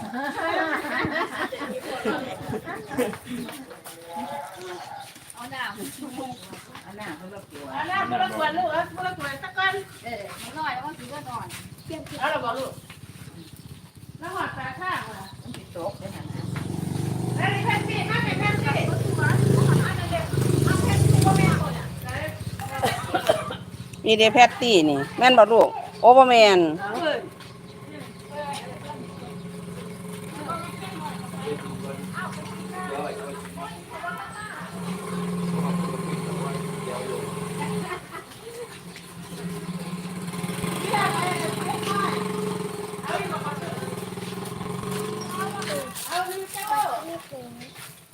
เอาหน้าอันน่ะเพิ่นละกลัวอันนั้นพลักวลูกเอาพลักวสักก้อนเออหน่อยแล้วก็สีก็นอนเอาละบอกลูกแล้วหอดตาข้างล่ะมันสิตกได้หั่นแล้วนี่แพนซี่มาเป็นแพนซี่าแพนซี่ก็แม่คนอะมีเดแพตตี้นี่ แม่นบ่ลูก โอเวอร์แมน เอาเลย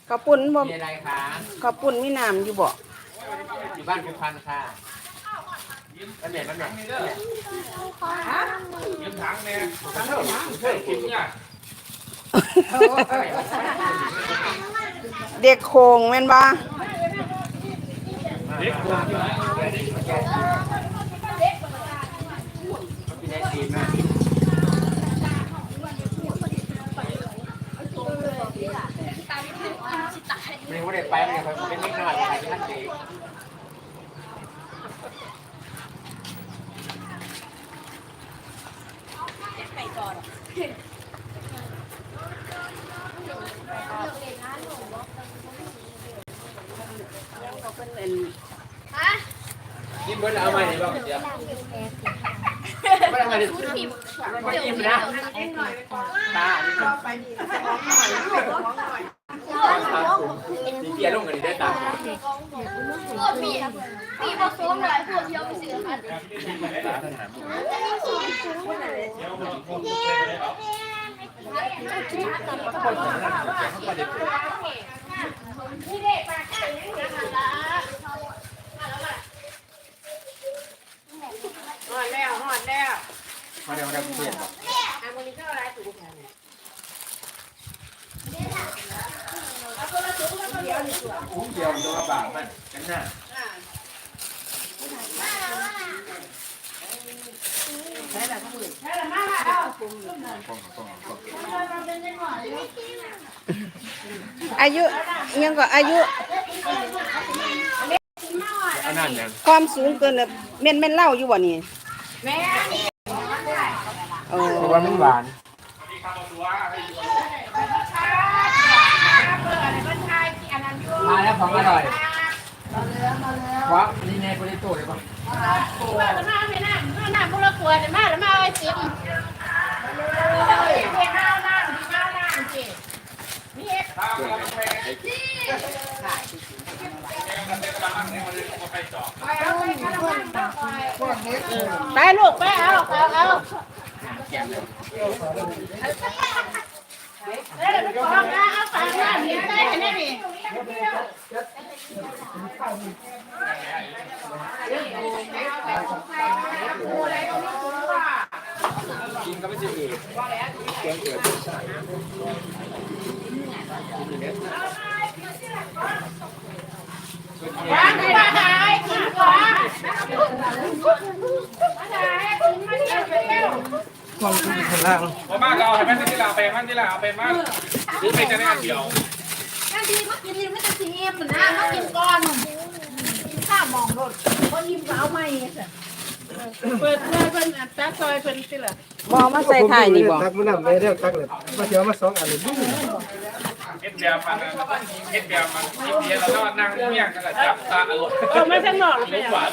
ข้าว ปุ้นบ่มีอะไรคะข้าวปุ้นมีน้ำอยู่บ่อยู่บ้านคุณพันธุ์ค่ะมันเหม็นมันเหม็นยืมถังเนี่ยถังเท่าไหร่เฮ้ยกินเนี่ยเด็กโคงแม่นบ่เด็กคนที่ไหนกินได้ดีมากไม่รู้ได้ไปมันเนี่ยเป็นเล็กน้อยใครที่ท่านเอง กินเบิร์ดเอาใหม่ดีบ้างเดี๋ยวไม่เอาใหม่ดิไม่อิ่มนะตาดีจังไปดีเกียร์ลงกันดีได้ตาโอ้พี่พี่ผสมหลายพวกเที่ยวไปซื้อกันหอดแล้วหอดแล้ว มาเดี๋ยวเราเปลี่ยนอันนี้เท่าไรถูกแทนคุ้มเดียวตัวบาทมันกันหน้าใช่ละมาละเอาอายุยังก็อายุอันนั้นเนี่ยความสูงเกินแม่นแม่นเล่าอยู่บ่นี่แม่ เพราะว่ามันหวานมาแล้วของอร่อยว้านี่ในโปรตีโตเลยป่ะมาแล้วมาไม่น่ามาหน้าพลักวนมาแล้วมาไอ้ติ๊มเฮ็ดข้าวนั่งข้าวนั่งสินี่เฮ็ดไปลูกไปเอาเอาเอา กน้ำนี่ได้เห็นไหมนี่กินก็ไม่ใช่เอกแกงเกิดวางไปมาหายกินก่อนมาหายกินมาเที่ยว เที่ยวพอมากเราให้แม่ที่ลาไปมั่นที่ลาเอาไปมั่นหรือเป็นจะได้เดียวนั่นดีมากินนี่ไม่ต้องสีเอ็มนะมากินก่อนข้ามองรถคนยิ้มเอาไม่เปิดเพื่อนเพิ่อนตาซอยเพิ่นสิล่ะบ่เอามาใส่ถ่ายนี่บ่ตักมันนำไปเรียกตักเลยมาเสียวมาสองอันเลยเฮ็ดแบบมันเฮ็ดแบบมันกินเบียร์แล้วก็นั่งเมี่ยงกันจับตาอร่อยเออไม่ใช่หนอกเลยกหวาน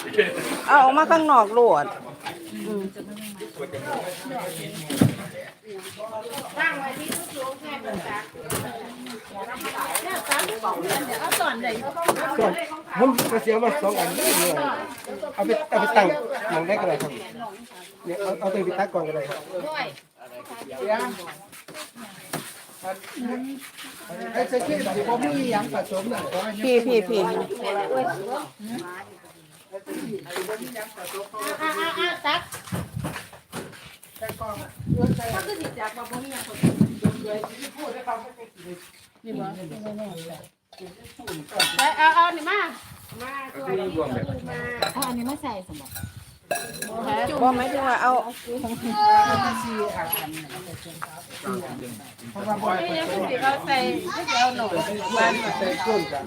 เอาออกมาข้างนอกโลดอืม ตั้งไว้ที่สูงแค่เป็นตักเนี่ยตักเดี๋ยวเอาสอนได้ผมมาเสียมาสองอันเลยเอาไปเอาไปตั้งมองได้ก็ได้ครับเนี่ยเอาเอาไปตักก่อนก็ได้ครับด้วยไอ้เซ็กซี่ที่ผมมีย่างผสมน่ะขอให้พี่พี่พี่อ่าอ่าอ่าตัก ถ้าคือสิจากมาบ่มีหยังคนไปเอาเอานี่มามาก็คือรวมแบบเอาอันนี้มาใส่สมบัติบ่หมายถึงว่าเอาเพราะว่าบ่นี่ยังสิเขาใส่ไม่เอาหนูบ้านใส่ก้นกัน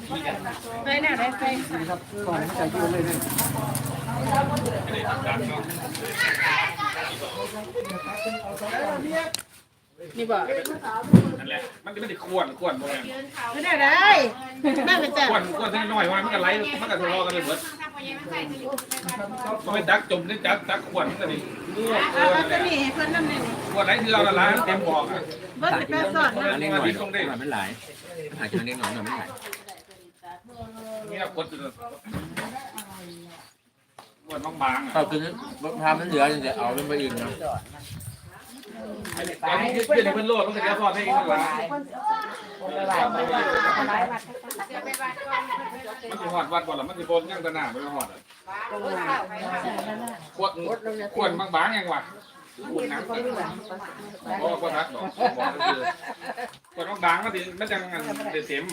ใส่หน้าได้ใส่ครับก่อนใส่ก้นเลยเนี่ยนี่บ่นั่นแหละ มันจะไม่ได้ขวนขวนบ่แม่นไม่ได้ได้แม่ก็จะขวนขวนทั้งน้อยว่ามันก็ไหลมันก็ทะเลาะกันไปหมดมันไม่ดักจมนี่จักดักขวนมันก็นี่เอาเอาตัวนี้ให้เพิ่นนำนี่ขวนไหลที่เราละล้านเต็มบอกอะบ่สิไปสอนมันนะนี่มาดิ้นตรงนี้มันหลายหายจากเล็กน้อยหน่อยไม่หลายนี่กดขวนบางๆเราอะคือรถพามันเหลือจะเอาเป็นไปอื่นเนาะต อนนี้เพื่อนในเพื่อนโลดมันก็จะสอให้อีกหนึ่งมันจะหอดวัดบ่ล่ะมันจะบนยังตะหน้ามันจะหอดขวดขวดบางๆยังวะขวดน้ำเพราะว่าขวดนักดอกบอกก็คือขวดบางๆมันจะมันเต็ม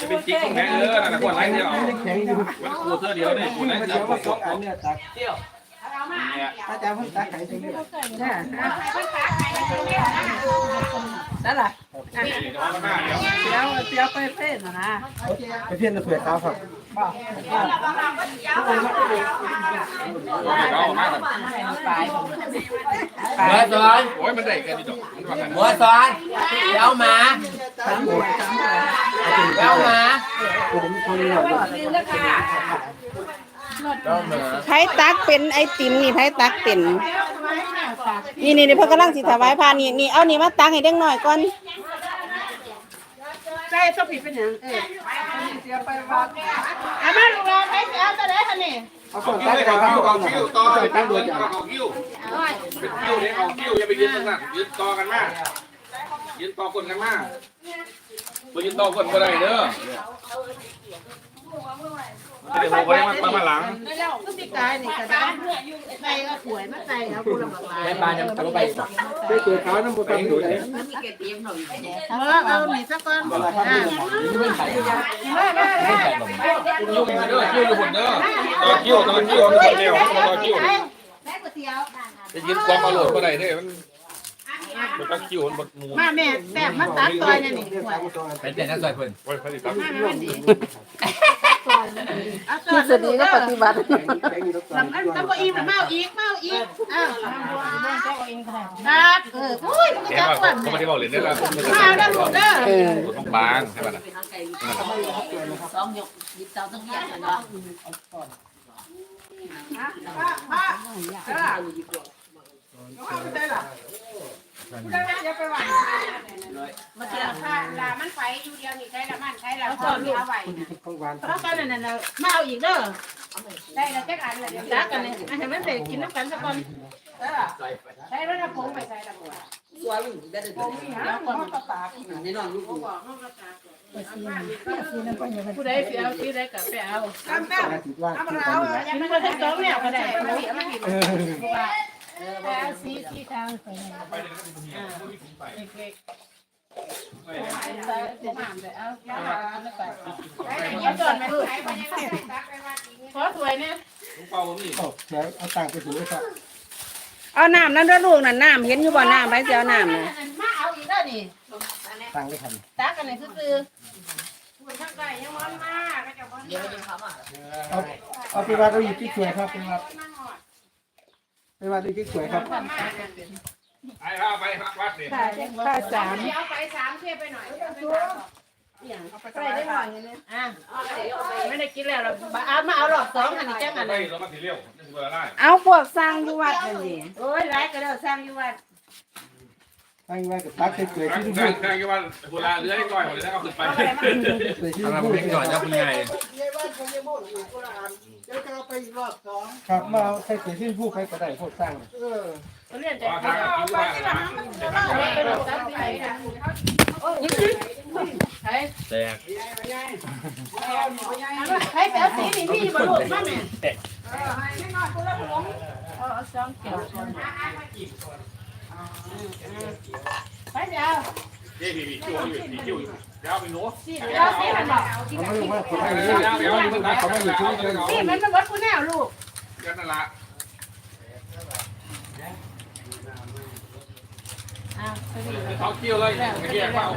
จะเป็นจิ๊กตรงไหนเออนั่นขวดไรเดียวแข็งอยู่มันขวดเท่าเดียวนี่ขวดไรเดีเดี๋ยววว่าสองอันเนี่ยตักเนี่ยอาจารย์เพิ่งตักไข่ตรงนี้นั่นล่ะ นี่จะว่ามันหน้าเดียวเดี๋ยวเดี๋ยวไปเพ่นนะไปเพี้ยนตะเพียนขาวครับเอามากหัวสอนโอ้ยมันได้แค่นี้ดอกมันว่ากันหัวสอนเดี๋ยวมาเดี๋ยวมาผมคนนี้หน่อยเดี๋ยวมาไผตักเป็นไอติมนี่ไผตักเป็น นี่นี่นี่เพิ่นกำลังสิถวายพานนี่นี่เอานี่มาตักให้เด็กน้อยก่อนใส่ต้องผิดเป็นหยังเออเอามาลูกเราไปเอาตัวไหนคะนี่เอาเอาส่งคิ้ตัวกเลยก่เอาอนครับคิ้วก่อนเอาคิ้วต่อใส่ตั้งโดยเอาคิ้วเป็นคิ้วเนี่ยเอาคิ้วอย่าไปยืนตรงนั้นยืนต่อกันมายืนต่อคนกันมาบ่ยืนต่อคนบ่ได้เด้อ จะได้บ่ได้มามาหลังก็สิกายนี่ก็ได้ใส่ก็สวยมาใส่เอาผู้ละบักหลายแม่ปลายังตัวไปได้ตัวขาวน้ำมันตั้งอยู่ไหนเออเอานี่ซะก่อนอ่าไม่ใส่มามาไม่ใส่หรอกคิ้วเด้อคิ้วอยู่บนเด้อต่อคิ้วต่อคิ้วมันเร็วต่อคิ้วจะยืนความอร่อยบ่ได้เด้มันมันก็คิ้วมันบ่หมูมาแม่แซ่บมาตัดซอยนี่นี่สวยเป็นแต่นักซอยเพิ่นโอ้ยพอดี ครับมาแม่ดีเอาซทฤษฎีก็ปฏิบัติสำคัญตะบ่อีกเมาอีกเมาอีกอ้าวครับเอออุ้ยมันเห็นจะว่าอ้วนเขาไม่ได้บอกเลยเนี่ยเรามาแล้วลูกเด้อเออต้องบางใช่ป่ะนะมาเจอค่ะลามันไฟอยู่เดียวนี่ใช้ละมันใช้ละพอเอาไว้ของหวานเพราะกันนั่นน่ะมาเอาอีกเด้อได้แล้วจักอันละเดียวจักกันนี่ให้มันได้กินน้ำกันซะก่อนเออใช้แล้วนะผงไปใส่ละบัวผู้ใดสิเอาที่ใดก็ไปเอาติดว่าติดกันอยู่มันก็ทั้สองแนวก็ได้มาดิมาดิ เออไปเอาสีที่ทางไปเอาจอดไหมขอสวยเนี่ยเป่านี่เอาเดี๋ยวเอาตังค์ไปถึงเลยครับเอาน้ำนั่นด้อลูกนั่นน้ำเห็นอยู่บ่น้ำไผสิเอาน้ำนะมาเอาอีกแล้วนี่ตังค์ได้ทันตากันนี่คือคุณทักได้ยังมันเดี๋ยวจะทำอะเอาไปว่าเราอยู่ที่สวยครับไปว่า ไปว่าดูที่สวยครับไอ้ข้าไปวัดนี่ค่าสามเอาไปสามเทียบไปหน่อยเอาไปได้หน่อยอะไม่ได้กินแล้วเราเอามาเอาหลอดสองอันนี้จังอันไปนี้เรามาทีเลี้ยวนี่คือเวลาได้เอาพวกสร้างอยู่วัดนั่นสิโอ้ยร้ายก็ได้สร้างอยู่วัด ตั้งไว้กับตักสวยๆทางที่ทาดูงทางที่ว่าเวลาเรือให้ก่อยหมดเลยแล้วก็ขึ้นไปสวยที่ทำมาดูเป็นก่อนเจ้าคุณยายครับมาเอาใส่สวยที่ผู้ไปก็ได้พวกสร้างเขาเรียนจะทางคิ้วทางหลังไปดูซ้ำไปใช่แตกใช้แป๊บสีนี่มีบรรลุมาแม่เอาสองเกี่ยว ไปเดี๋ยวนี่พี่พี่คิวอยู่พี่คิวอยู่แล้วไปโน้สิเดี๋ยวสิมันบอกเขาไม่รู้ว่าคนไทยนี่เขาไม่รู้ชื่อเลยสิมันมันวัดกูแนวลูกกันนั่นละอ้าวเขาเกี่ยวเลยเกี่ยวเปล่า